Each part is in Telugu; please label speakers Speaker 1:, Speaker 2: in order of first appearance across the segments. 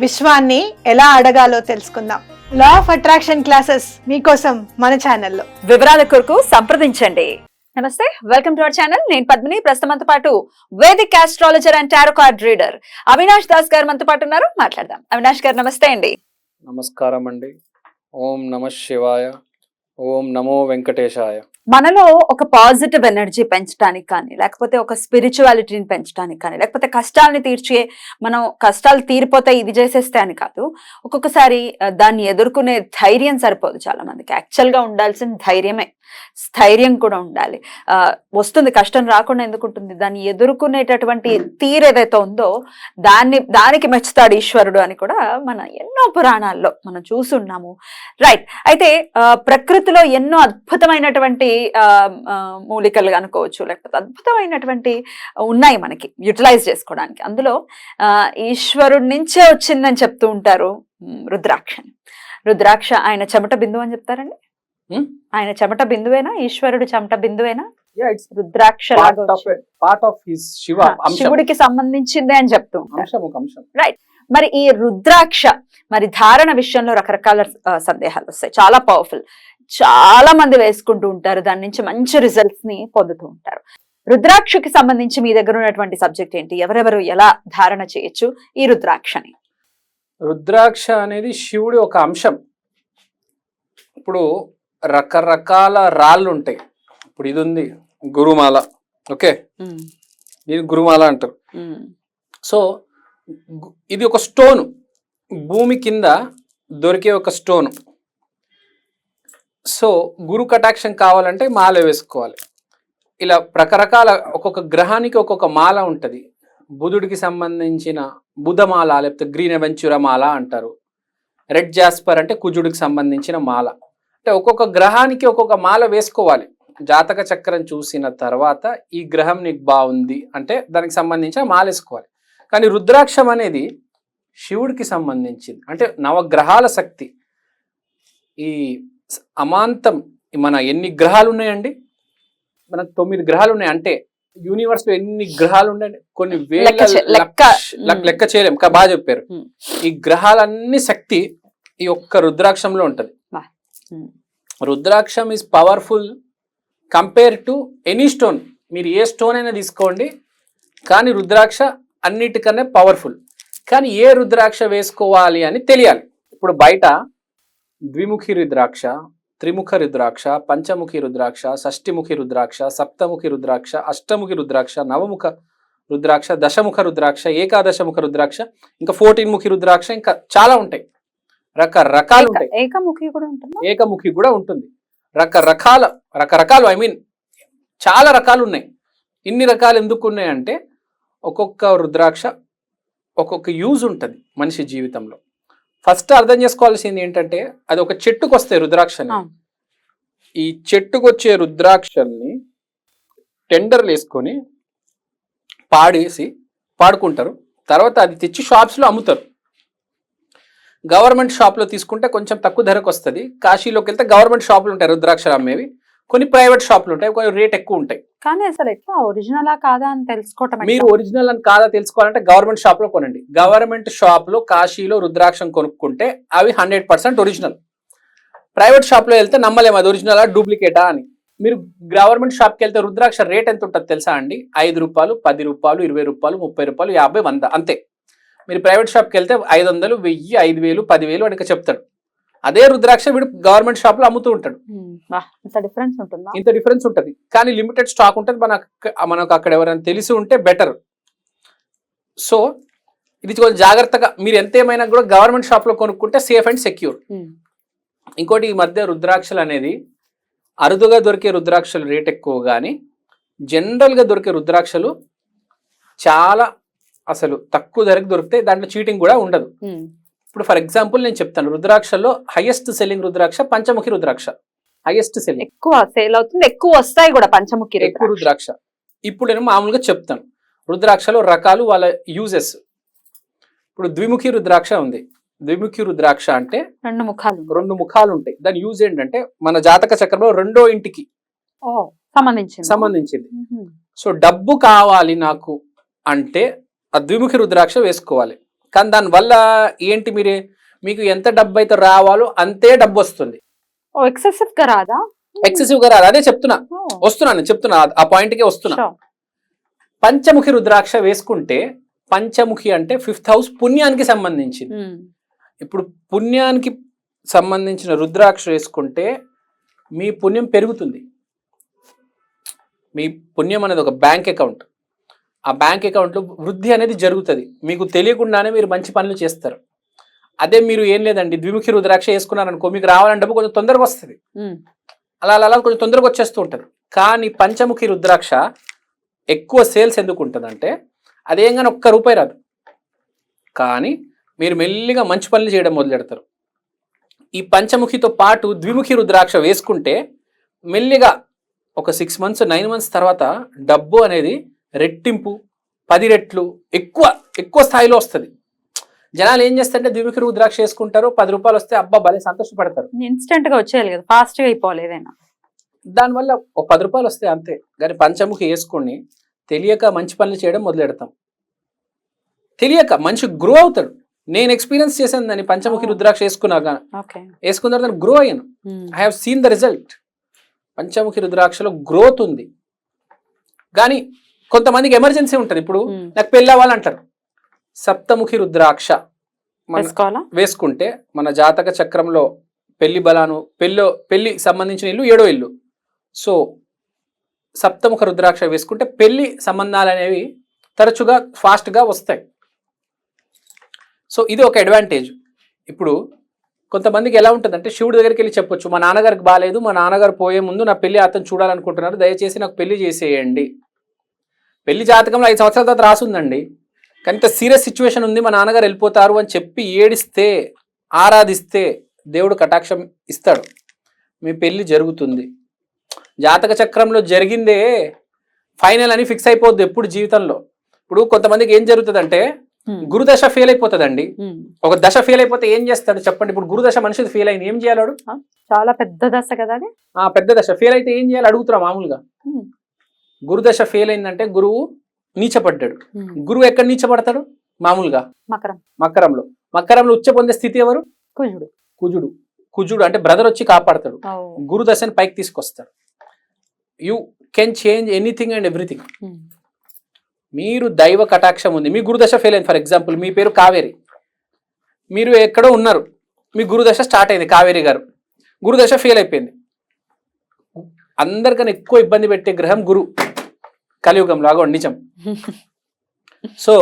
Speaker 1: విశ్వాన్ని ఎలా అడగాలో తెలుసుకుందాం. లా ఆఫ్ అట్రాక్షన్ క్లాసెస్ మీకోసం మన ఛానల్లో.
Speaker 2: వివరాల కొరకు సంప్రదించండి. నమస్తే వెల్కమ్ టు అవర్ ఛానల్ నేను పద్మిని. ప్రస్తుతంతో పాటు Vedic astrologer and tarot card reader Avinash Das గారు మనతో పాటు ఉన్నారు. మాట్లాడదాం. అవినాష్ గారు నమస్తే అండి.
Speaker 3: నమస్కారం అండి. ఓం నమ శివాయ. ఓం నమో వెంకటేశాయ.
Speaker 2: మనలో ఒక పాజిటివ్ ఎనర్జీ పెంచడానికి కానీ లేకపోతే ఒక స్పిరిచువాలిటీని పెంచడానికి కానీ లేకపోతే కష్టాలని తీర్చే మనం కష్టాలు తీరిపోతే ఇది చేసేస్తే అని కాదు. ఒక్కొక్కసారి దాన్ని ఎదుర్కొనే ధైర్యం సరిపోదు చాలా మందికి యాక్చువల్గా ఉండాల్సిన ధైర్యమే. స్థైర్యం కూడా ఉండాలి. వస్తుంది కష్టం రాకుండా ఎందుకు ఉంటుంది? దాన్ని ఎదుర్కొనేటటువంటి తీరు ఏదైతే ఉందో దాన్ని దానికి మెచ్చుతాడు ఈశ్వరుడు అని కూడా మన ఎన్నో పురాణాల్లో మనం చూసున్నాము. రైట్. అయితే ప్రకృతిలో ఎన్నో అద్భుతమైనటువంటి మూలికలు అనుకోవచ్చు లేకపోతే అద్భుతమైనటువంటి ఉన్నాయి మనకి యూటిలైజ్ చేసుకోవడానికి. అందులో ఆ, ఈశ్వరుడి నుంచే వచ్చిందని చెప్తూ ఉంటారు ఉమ్, రుద్రాక్షని. రుద్రాక్ష ఆయన చెమట బిందువు అని చెప్తారండి? ఆయన చెమట బిందువేనా? ఈశ్వరుడు చెమట బిందువేనా? Rudraksha
Speaker 3: part of his Shiva
Speaker 2: శివుడికి సంబంధించిందే అని చెప్తూ
Speaker 3: అంశం
Speaker 2: మరి ఈ రుద్రాక్ష మరి ధారణ విషయంలో రకరకాల సందేహాలు వస్తాయి. చాలా పవర్ఫుల్ చాలా మంది వేసుకుంటూ ఉంటారు. దాని నుంచి మంచి రిజల్ట్స్ని పొందుతూ ఉంటారు. రుద్రాక్షకి సంబంధించి మీ దగ్గర ఉన్నటువంటి సబ్జెక్ట్ ఏంటి? ఎవరెవరు ఎలా ధారణ చేయొచ్చు? ఈ రుద్రాక్షని.
Speaker 3: రుద్రాక్ష అనేది శివుడి ఒక అంశం. ఇప్పుడు రకరకాల రాళ్ళు ఉంటాయి. ఇప్పుడు ఇది ఉంది గురుమాల. ఓకే? దీని గురుమాల అంటారు. సో ఇది ఒక స్టోన్. భూమి కింద దొరికే ఒక స్టోన్. సో గురు కటాక్షం కావాలంటే మాల వేసుకోవాలి. ఇలా రకరకాల ఒక్కొక్క గ్రహానికి ఒక్కొక్క మాల ఉంటుంది. బుధుడికి సంబంధించిన బుధమాల లేకపోతే గ్రీన్ అవెంచుర మాల అంటారు. రెడ్ జాస్పర్ అంటే కుజుడికి సంబంధించిన మాల. అంటే ఒక్కొక్క గ్రహానికి ఒక్కొక్క మాల వేసుకోవాలి. జాతక చక్రం చూసిన తర్వాత ఈ గ్రహం నీకు బాగుంది అంటే దానికి సంబంధించిన మాల వేసుకోవాలి. కానీ రుద్రాక్షం అనేది శివుడికి సంబంధించింది. అంటే నవగ్రహాల శక్తి. ఈ అమాంతం మన ఎన్ని గ్రహాలు ఉన్నాయండి మనకు తొమ్మిది గ్రహాలు ఉన్నాయి అంటే యూనివర్స్లో ఎన్ని గ్రహాలు ఉన్నాయండి కొన్ని వేల
Speaker 2: లెక్క లెక్క.
Speaker 3: చేయలేం. బాగా చెప్పారు. ఈ గ్రహాలన్నీ శక్తి ఈ ఒక్క రుద్రాక్షంలో ఉంటది. రుద్రాక్షం is powerful compare to any stone మీరు ఏ స్టోన్ అయినా తీసుకోండి. కానీ రుద్రాక్ష అన్నిటికన్నా పవర్ఫుల్ కానీ ఏ రుద్రాక్ష వేసుకోవాలి అని తెలియాలి. ఇప్పుడు బయట ద్విముఖి రుద్రాక్ష త్రిముఖ రుద్రాక్ష పంచముఖి రుద్రాక్ష షష్టిముఖి రుద్రాక్ష సప్తముఖి రుద్రాక్ష అష్టముఖి రుద్రాక్ష నవముఖ రుద్రాక్ష దశముఖ రుద్రాక్ష ఏకాదశముఖ రుద్రాక్ష ఇంకా ఫోర్టీన్ ముఖి రుద్రాక్ష ఇంకా చాలా ఉంటాయి. రకరకాలు ఉంటాయి.
Speaker 2: ఏకముఖి కూడా ఉంటుందా?
Speaker 3: ఏకముఖి కూడా ఉంటుంది. రకరకాల రకరకాలు ఐ మీన్ చాలా రకాలు ఉన్నాయి. ఇన్ని రకాలు ఎందుకు ఉన్నాయంటే ఒక్కొక్క రుద్రాక్ష ఒక్కొక్క యూజ్ ఉంటుంది మనిషి జీవితంలో. ఫస్ట్ అర్థం చేసుకోవాల్సింది ఏంటంటే అది ఒక చెట్టుకు వస్తాయి రుద్రాక్షని. ఈ చెట్టుకు వచ్చే రుద్రాక్షల్ని టెండర్లు వేసుకొని పాడేసి పాడుకుంటారు. తర్వాత అది తెచ్చి షాప్స్లో అమ్ముతారు. గవర్నమెంట్ షాప్లో తీసుకుంటే కొంచెం తక్కువ ధరకు వస్తుంది. కాశీలోకి వెళ్తే గవర్నమెంట్ షాపులు ఉంటాయి రుద్రాక్షలు అమ్మేవి. కొన్ని ప్రైవేట్ షాపులు ఉంటాయి కొన్ని రేట్ ఎక్కువ ఉంటాయి.
Speaker 2: కానీ అసలు ఎట్లా? ఒరిజినలా కాదా అని తెలుసుకోవటం
Speaker 3: మీరు ఒరిజినల్ అని కాదా తెలుసుకోవాలంటే గవర్నమెంట్ షాప్లో కొనండి. గవర్నమెంట్ షాప్లో కాశీలో రుద్రాక్షం కొనుక్కుంటే అవి హండ్రెడ్ పర్సెంట్ ఒరిజినల్ ప్రైవేట్ షాప్లో వెళ్తే నమ్మలేము అది ఒరిజినలా డూప్లికేటా అని. మీరు గవర్నమెంట్ షాప్కి వెళ్తే రుద్రాక్ష రేట్ ఎంత ఉంటుంది తెలుసా అండి? ఐదు రూపాయలు పది రూపాయలు ఇరవై రూపాయలు ముప్పై రూపాయలు యాభై వంద అంతే. మీరు ప్రైవేట్ షాప్కి వెళ్తే ఐదు వందలు వెయ్యి ఐదు వేలు పదివేలు అని చెప్తాడు అదే రుద్రాక్ష వీడు గవర్నమెంట్ షాప్లో అమ్ముతూ ఉంటాడు.
Speaker 2: ఇంత డిఫరెన్స్ ఉంటుందా?
Speaker 3: ఇంత డిఫరెన్స్ ఉంటుంది. కానీ లిమిటెడ్ స్టాక్ ఉంటుంది మనకు మనకు అక్కడ ఎవరైనా తెలిసి ఉంటే బెటర్ సో ఇది కొంచెం జాగ్రత్తగా మీరు ఎంత ఏమైనా కూడా గవర్నమెంట్ షాప్లో కొనుక్కుంటే సేఫ్ అండ్ సెక్యూర్ ఇంకోటి ఈ మధ్య రుద్రాక్షలు అనేది అరుదుగా దొరికే రుద్రాక్షలు రేట్ ఎక్కువ కానీ జనరల్గా దొరికే రుద్రాక్షలు చాలా అసలు తక్కువ ధరకు దొరికితే దాంట్లో చీటింగ్ కూడా ఉండదు. ఇప్పుడు ఫర్ ఎగ్జాంపుల్ నేను చెప్తాను రుద్రాక్షలో highest selling rudraksha panchamukhi rudraksha. Highest selling
Speaker 2: ఎక్కువ సేల్ అవుతుంది ఎక్కువ వస్తాయి కూడా పంచముఖి
Speaker 3: ఎక్కువ రుద్రాక్ష. ఇప్పుడు నేను మామూలుగా చెప్తాను రుద్రాక్షలో రకాలు వాళ్ళ యూజెస్ ఇప్పుడు ద్విముఖి రుద్రాక్ష ఉంది. ద్విముఖి రుద్రాక్ష అంటే
Speaker 2: రెండు ముఖాలు.
Speaker 3: రెండు ముఖాలు ఉంటాయి. దాని యూజ్ ఏంటంటే మన జాతక చక్రంలో రెండో ఇంటికి
Speaker 2: సంబంధించింది.
Speaker 3: సంబంధించింది. సో డబ్బు కావాలి నాకు అంటే ఆ ద్విముఖి రుద్రాక్ష వేసుకోవాలి. కానీ దానివల్ల ఏంటి మీరే? మీకు ఎంత డబ్బు అయితే రావాలో అంతే డబ్బు వస్తుంది
Speaker 2: ఎక్సెసివ్గా రాదా?
Speaker 3: ఎక్సెసివ్గా రాదు? అదే చెప్తున్నా. వస్తున్నాను చెప్తున్నా ఆ- పాయింట్కి వస్తున్నా. పంచముఖి రుద్రాక్ష వేసుకుంటే పంచముఖి అంటే ఫిఫ్త్ హౌస్ పుణ్యానికి సంబంధించింది.
Speaker 2: మ్మ్.
Speaker 3: ఇప్పుడు పుణ్యానికి సంబంధించిన రుద్రాక్ష వేసుకుంటే మీ పుణ్యం పెరుగుతుంది. మీ పుణ్యం అనేది ఒక బ్యాంక్ అకౌంట్. ఆ బ్యాంక్ అకౌంట్లో వృద్ధి అనేది జరుగుతుంది. మీకు తెలియకుండానే మీరు మంచి పనులు చేస్తారు. అదే మీరు ఏం లేదండి ద్విముఖి రుద్రాక్ష వేసుకున్నారనుకో మీకు రావాలంటే కొంచెం తొందరగా వస్తుంది. అలా అలా కొంచెం తొందరగా వచ్చేస్తూ ఉంటుంది కానీ పంచముఖి రుద్రాక్ష ఎక్కువ సేల్స్ ఎందుకు ఉంటుందంటే అదేం కానీ ఒక్క రూపాయి రాదు. కానీ మీరు మెల్లిగా మంచి పనులు చేయడం మొదలెడతారు ఈ పంచముఖితో పాటు ద్విముఖి రుద్రాక్ష వేసుకుంటే మెల్లిగా ఒక సిక్స్ మంత్స్ నైన్ మంత్స్ తర్వాత డబ్బు అనేది రెట్టింపు పది రెట్లు ఎక్కువ ఎక్కువ స్థాయిలో వస్తుంది. జనాలు ఏం చేస్తారంటే ద్విముఖి రుద్రాక్ష వేసుకుంటారు పది రూపాయలు వస్తే అబ్బా భలే సంతోషపడతారు.
Speaker 2: ఇన్స్టెంట్గా వచ్చేయాలి కదా ఫాస్ట్గా అయిపోవాలి ఏదైనా.
Speaker 3: దానివల్ల ఒక పది రూపాయలు వస్తాయి అంతే కానీ పంచముఖి వేసుకొని తెలియక మంచి పనులు చేయడం మొదలెడతాం. తెలియక మనిషి గ్రో అవుతాడు. నేను ఎక్స్పీరియన్స్ చేశాను దాన్ని పంచముఖి. రుద్రాక్ష వేసుకున్నాక
Speaker 2: ఓకే.
Speaker 3: వేసుకున్న తర్వాత గ్రో అయ్యాను. I have seen the result panchamukhi రుద్రాక్షలో growth ఉంది. కానీ కొంతమందికి ఎమర్జెన్సీ ఉంటుంది. ఇప్పుడు నాకు పెళ్ళి అవ్వాలంటారు సప్తముఖి రుద్రాక్ష వేసుకుంటే మన జాతక చక్రంలో పెళ్ళి బలాను పెళ్ళి పెళ్ళి సంబంధించిన ఇల్లు ఏడో ఇల్లు. సో సప్తముఖ రుద్రాక్ష వేసుకుంటే పెళ్ళి సంబంధాలు అనేవి తరచుగా ఫాస్ట్గా వస్తాయి. సో ఇది ఒక అడ్వాంటేజ్. ఇప్పుడు కొంతమందికి ఎలా ఉంటుందంటే శివుడి దగ్గరికి వెళ్ళి చెప్పొచ్చు మా నాన్నగారికి బాగాలేదు మా నాన్నగారు పోయే ముందు నా పెళ్ళి అతను చూడాలనుకుంటున్నారు దయచేసి నాకు పెళ్ళి చేసేయండి. పెళ్ళి జాతకంలో ఐదు సంవత్సరాల తర్వాత రాసుందండి. కానీ ఇంత సీరియస్ సిచ్యువేషన్ ఉంది మా నాన్నగారు వెళ్ళిపోతారు అని చెప్పి ఏడిస్తే ఆరాధిస్తే దేవుడు కటాక్షం ఇస్తాడు. మీ పెళ్ళి జరుగుతుంది. జాతక చక్రంలో జరిగిందే ఫైనల్ అని ఫిక్స్ అయిపోద్ది ఎప్పుడు జీవితంలో. ఇప్పుడు కొంతమందికి ఏం జరుగుతుందంటే గురుదశ ఫెయిల్ అయిపోతుందండి. ఒక దశ ఫెయిల్ అయిపోతే ఏం చేస్తాడు చెప్పండి. ఇప్పుడు గురుదశ మనిషిది ఫెయిల్ అయింది ఏం చేయాలి?
Speaker 2: చాలా పెద్ద దశ కదా అది?
Speaker 3: ఆ పెద్ద దశ. ఫెయిల్ అయితే ఏం చేయాలి? అడుగుతున్నా మామూలుగా. గురుదశ ఫెయిల్ అయిందంటే గురువు నీచపడ్డాడు. గురువు ఎక్కడ నీచపడతాడు? మామూలుగా
Speaker 2: మకరం.
Speaker 3: మకరంలో. మకరంలో ఉచ్చ పొందే స్థితి ఎవరు?
Speaker 2: కుజుడు.
Speaker 3: కుజుడు. కుజుడు అంటే బ్రదర్ వచ్చి కాపాడతాడు.
Speaker 2: ఓ.
Speaker 3: గురు దశని పైకి తీసుకొస్తాడు. You can change anything and everything. మీరు దైవ కటాక్షం ఉంది. మీ గురుదశ ఫెయిల్ అయింది. ఫర్ ఎగ్జాంపుల్ మీ పేరు కావేరి. మీరు ఎక్కడో ఉన్నారు. మీ గురుదశ స్టార్ట్ అయింది. కావేరి గారు. గురుదశ ఫెయిల్ అయిపోయింది. అందరికన్నా ఎక్కువ ఇబ్బంది పెట్టే గ్రహం గురు. కలియుగంలో అగో నిజం. సో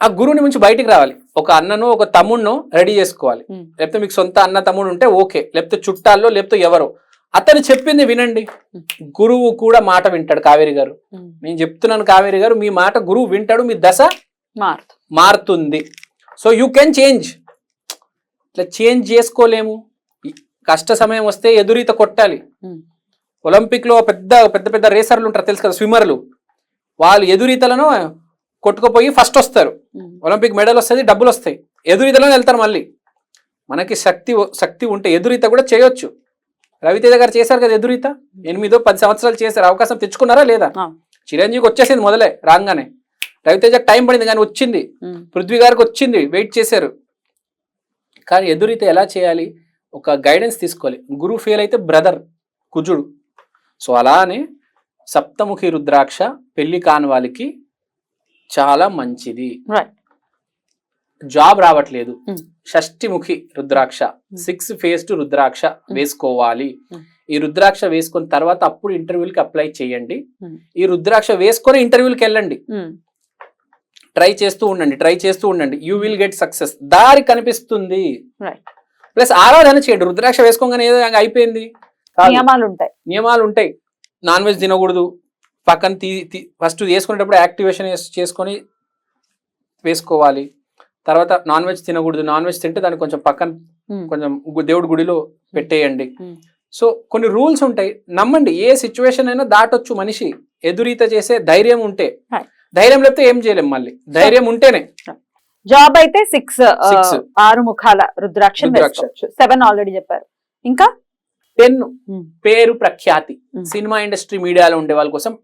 Speaker 3: ఆ గురువుని నుంచి బయటికి రావాలి. ఒక అన్నను ఒక తమ్ముడును రెడీ చేసుకోవాలి. లేకపోతే మీకు సొంత అన్న తమ్ముడు ఉంటే ఓకే. లేకపోతే చుట్టాల్లో లేకపోతే ఎవరో. అతను చెప్పింది వినండి. గురువు కూడా మాట వింటాడు కావేరి గారు. నేను చెప్తున్నాను కావేరి గారు మీ మాట గురువు వింటాడు మీ దశ
Speaker 2: మారుతు.
Speaker 3: మారుతుంది. సో యూ కెన్ చేంజ్ ఇట్లా చేంజ్ చేసుకోలేము. కష్ట సమయం వస్తే ఎదురీత కొట్టాలి.
Speaker 2: మ్మ్.
Speaker 3: ఒలింపిక్లో పెద్ద పెద్ద పెద్ద రేసర్లు ఉంటారు తెలుసు కదా స్విమ్మర్లు. వాళ్ళు ఎదురీతలను కొట్టుకుపోయి ఫస్ట్ వస్తారు. ఒలింపిక్ మెడల్ వస్తుంది డబ్బులు వస్తాయి. ఎదురీతలోనే వెళ్తారు మళ్ళీ. మనకి శక్తి శక్తి ఉంటే ఎదురీత కూడా చేయొచ్చు. రవితేజ గారు చేశారు కదా ఎదురీత? ఎనిమిదో పది సంవత్సరాలు చేశారు. అవకాశం తెచ్చుకున్నారా లేదా. చిరంజీవికి వచ్చేసింది మొదలే రాగానే. రవితేజ టైం పడింది కానీ వచ్చింది. పృథ్వీ గారికి వచ్చింది వెయిట్ చేశారు. కానీ ఎదురైతే ఎలా చేయాలి? ఒక గైడెన్స్ తీసుకోవాలి. గురువు ఫెయిల్ అయితే బ్రదర్ కుజుడు. సో అలానే సప్తముఖి రుద్రాక్ష పెళ్ళి కాని వాళ్ళకి చాలా మంచిది. జాబ్ రావట్లేదు
Speaker 2: Hmm.
Speaker 3: Shashtimukhi rudraksha six face two rudraksha వేసుకోవాలి
Speaker 2: Hmm.
Speaker 3: ఈ రుద్రాక్ష వేసుకున్న తర్వాత అప్పుడు ఇంటర్వ్యూలకి అప్లై చేయండి
Speaker 2: Hmm.
Speaker 3: ఈ రుద్రాక్ష వేసుకొని ఇంటర్వ్యూలకి వెళ్ళండి. ట్రై చేస్తూ ఉండండి ట్రై చేస్తూ ఉండండి యూ విల్ గెట్ సక్సెస్ దారి కనిపిస్తుంది. ప్లస్ ఆరాధన చేయండి రుద్రాక్ష వేసుకోగానే ఏదో అయిపోయింది.
Speaker 2: నియమాలు ఉంటాయి
Speaker 3: నియమాలు ఉంటాయి నాన్ వెజ్ తినకూడదు. పక్కన తీ ఫస్ట్ వేసుకునేటప్పుడు యాక్టివేషన్ చేసుకొని వేసుకోవాలి. తర్వాత నాన్ వెజ్ తినకూడదు. నాన్ వెజ్ తింటే దాన్ని కొంచెం పక్కన కొంచెం దేవుడి గుడిలో పెట్టేయండి. సో కొన్ని రూల్స్ ఉంటాయి. నమ్మండి ఏ సిచ్యువేషన్ అయినా దాటొచ్చు మనిషి. ఎదురీత చేసే ధైర్యం ఉంటే. ధైర్యం లేకపోతే ఏం చేయలేం మళ్ళీ. ధైర్యం ఉంటేనే.
Speaker 2: జాబ్ అయితే సిక్స్
Speaker 3: Six.
Speaker 2: ఆరు ముఖాల రుద్రాక్ష సెవెన్ ఆల్రెడీ చెప్పారు. ఇంకా?
Speaker 3: పెన్ను. పేరు ప్రఖ్యాతి. సినిమా ఇండస్ట్రీ మీడియాలో ఉండే వాళ్ళ కోసం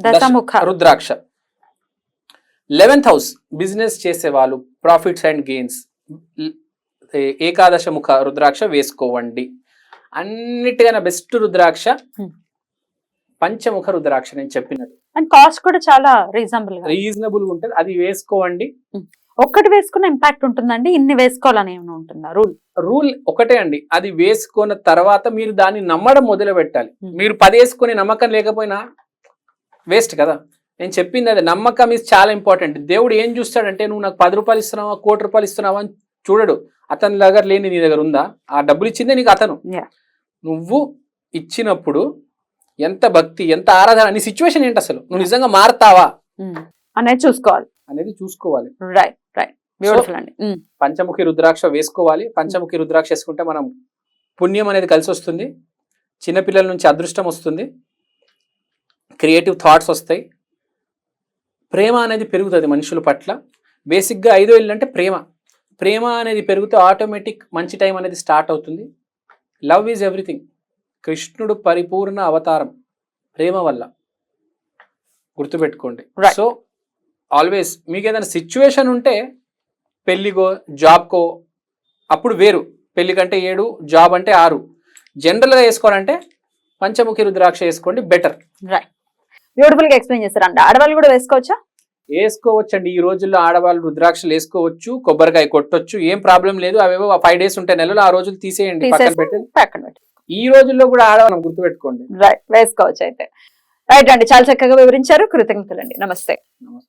Speaker 2: దశముఖ.
Speaker 3: రుద్రాక్ష. లెవెన్త్ హౌస్ బిజినెస్ చేసే వాళ్ళు ప్రాఫిట్స్ అండ్ గెయిన్స్. ఏకాదశ ముఖ రుద్రాక్ష వేసుకోవండి. అన్నిటికన్నా బెస్ట్ రుద్రాక్ష. పంచముఖ రుద్రాక్ష నేను చెప్పినట్టు.
Speaker 2: అండ్ కాస్ట్ కూడా చాలా రీజనబుల్
Speaker 3: రీజనబుల్ ఉంటుంది. అది వేసుకోవండి.
Speaker 2: ఒక్కటి వేసుకున్న ఇంపాక్ట్ ఉంటుందండి ఇన్ని వేసుకోవాలని ఏమైనా ఉంటుందా? రూల్?
Speaker 3: రూల్ ఒకటే అండి. అది వేసుకున్న తర్వాత మీరు దాన్ని నమ్మడం మొదలు పెట్టాలి. మీరు పది వేసుకొని నమ్మకం లేకపోయినా వేస్ట్ కదా. నేను చెప్పింది అది నమ్మకం ఇస్ చాలా ఇంపార్టెంట్ దేవుడు ఏం చూస్తాడంటే నువ్వు నాకు పది రూపాయలు ఇస్తున్నావా కోటి రూపాయలు ఇస్తున్నావా అని చూడడు. అతని దగ్గర లేని నీ దగ్గర ఉందా? ఆ డబ్బులు ఇచ్చిందే నీకు అతను. నువ్వు ఇచ్చినప్పుడు ఎంత భక్తి ఎంత ఆరాధన నీ సిచ్యువేషన్ ఏంటి అసలు? నువ్వు నిజంగా మారుతావా?
Speaker 2: అనేది చూసుకోవాలి.
Speaker 3: అనేది చూసుకోవాలి.
Speaker 2: రైట్ బ్యూటిఫుల్ అండి.
Speaker 3: పంచముఖి రుద్రాక్ష వేసుకోవాలి. పంచముఖి రుద్రాక్ష వేసుకుంటే మనం పుణ్యం అనేది కలిసి వస్తుంది. చిన్నపిల్లల నుంచి అదృష్టం వస్తుంది. క్రియేటివ్ థాట్స్ వస్తాయి. ప్రేమ అనేది పెరుగుతుంది మనుషుల పట్ల. బేసిక్గా ఐదో ఇల్లు అంటే ప్రేమ. ప్రేమ అనేది పెరిగితే ఆటోమేటిక్ మంచి టైం అనేది స్టార్ట్ అవుతుంది. Love is everything. కృష్ణుడు పరిపూర్ణ అవతారం ప్రేమ వల్ల. గుర్తుపెట్టుకోండి. సో ఆల్వేస్ మీకు ఏదైనా సిచ్యువేషన్ ఉంటే పెళ్ళికో జాబ్కో అప్పుడు వేరు. పెళ్ళి కంటే ఏడు జాబ్ అంటే ఆరు. జనరల్గా వేసుకోవాలంటే పంచముఖి రుద్రాక్ష వేసుకోండి బెటర్.
Speaker 2: రైట్ బ్యూటిఫుల్గా ఎక్స్ప్లెయిన్ చేస్తారంట ఆడవాళ్ళు కూడా వేసుకోవచ్చా?
Speaker 3: వేసుకోవచ్చండి. ఈ రోజుల్లో ఆడవాళ్ళు రుద్రాక్షలు వేసుకోవచ్చు కొబ్బరికాయ కొట్టొచ్చు ఏం ప్రాబ్లం లేదు. అవేవో ఫైవ్ డేస్ ఉంటాయి నెలలో ఆ రోజులు తీసేయండి పక్కన
Speaker 2: తీసేసి
Speaker 3: పెట్టి
Speaker 2: పక్కన పెట్టి.
Speaker 3: ఈ రోజుల్లో కూడా ఆడవాళ్ళం గుర్తుపెట్టుకోండి.
Speaker 2: రైట్ వేసుకోవచ్చు అయితే. రైట్ అండి. చాలా చక్కగా వివరించారు. కృతజ్ఞతలండి. నమస్తే.
Speaker 3: నమస్తే.